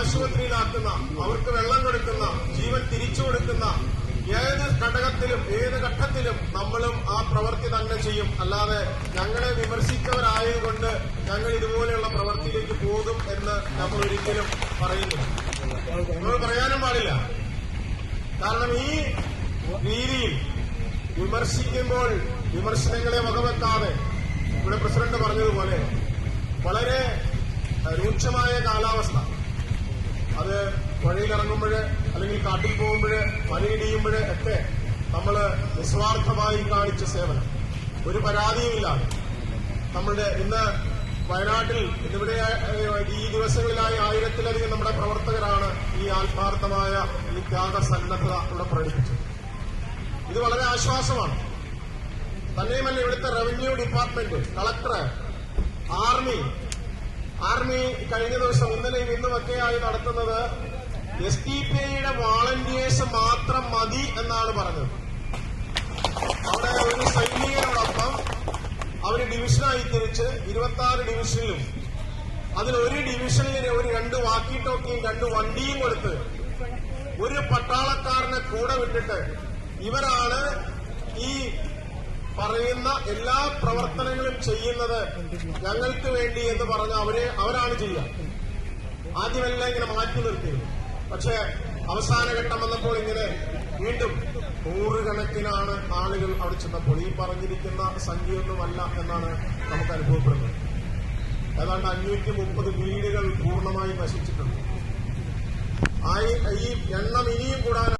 ആശുപത്രിയിലാക്കുന്ന അവർക്ക് വെള്ളം കൊടുക്കുന്ന ജീവൻ തിരിച്ചു കൊടുക്കുന്ന ഏത് ഘടകത്തിലും ഏത് ഘട്ടത്തിലും നമ്മളും ആ പ്രവൃത്തി തന്നെ ചെയ്യും. അല്ലാതെ ഞങ്ങളെ വിമർശിച്ചവരായതുകൊണ്ട് ഞങ്ങൾ ഇതുപോലെയുള്ള പ്രവൃത്തിയിലേക്ക് പോകും എന്ന് നമ്മൾ ഒരിക്കലും പറയുന്നു നമ്മൾ പറയാനും പാടില്ല. കാരണം ഈ രീതിയിൽ വിമർശിക്കുമ്പോൾ വിമർശനങ്ങളെ വകവെക്കാതെ ഇവിടെ പ്രസിഡന്റ് പറഞ്ഞതുപോലെ വളരെ രൂക്ഷമായ കാലാവസ്ഥ. അത് വഴിയിലിറങ്ങുമ്പോൾ അല്ലെങ്കിൽ കാട്ടിൽ പോകുമ്പോൾ മലയിടിയുമ്പോൾ ഒക്കെ നമ്മൾ നിസ്വാർത്ഥമായി കാണിച്ച സേവനം. ഒരു പരാതിയുമില്ലാതെ നമ്മളുടെ ഇന്ന് വയനാട്ടിൽ ഇവിടെ ഈ ദിവസങ്ങളിലായി ആയിരത്തിലധികം നമ്മുടെ പ്രവർത്തകരാണ് ഈ ആത്മാർത്ഥമായ ഈ ത്യാഗ സന്നദ്ധത ഇവിടെ പ്രകടിപ്പിച്ചത്. ഇത് വളരെ ആശ്വാസമാണ്. തന്നെയുമല്ല ഇവിടുത്തെ റവന്യൂ ഡിപ്പാർട്ട്മെന്റ് കളക്ടർ ആർമി കഴിഞ്ഞ ദിവസം ഇന്നലെയും ഇന്നുമൊക്കെയായി നടത്തുന്നത് എസ് ഡി പി ഐയുടെ വാളണ്ടിയേഴ്സ് മാത്രം മതി എന്നാണ് പറഞ്ഞത്. അവിടെ ഒരു സൈനികരോടൊപ്പം അവർ ഡിവിഷനായി തിരിച്ച് ഇരുപത്തി ആറ് ഡിവിഷനിലും അതിൽ ഒരു ഡിവിഷനിൽ ഒരു രണ്ട് വാക്കി ടോക്കിയും രണ്ട് വണ്ടിയും കൊടുത്ത് ഒരു പട്ടാളക്കാരനെ കൂടെ വിട്ടിട്ട് ഇവരാണ് ഈ പറയുന്ന എല്ലാ പ്രവർത്തനങ്ങളും ചെയ്യുന്നത് ഞങ്ങൾക്ക് വേണ്ടി എന്ന് പറഞ്ഞ് അവരെ അവരാണ് ചെയ്യുക. ആദ്യമെല്ലാം ഇങ്ങനെ മാറ്റി നിർത്തിയിരുന്നു പക്ഷേ അവസാന ഘട്ടം വന്നപ്പോൾ ഇങ്ങനെ വീണ്ടും നൂറുകണക്കിനാണ് ആളുകൾ അവിടെ ചെന്നപ്പോൾ ഈ പറഞ്ഞിരിക്കുന്ന സംഖ്യയൊന്നുമല്ല എന്നാണ് നമുക്ക് അനുഭവപ്പെടുന്നത്. ഏതാണ്ട് അഞ്ഞൂറ്റി മുപ്പത് വീടുകൾ പൂർണമായും നശിച്ചിട്ടുണ്ട്. ഈ എണ്ണം ഇനിയും കൂടാൻ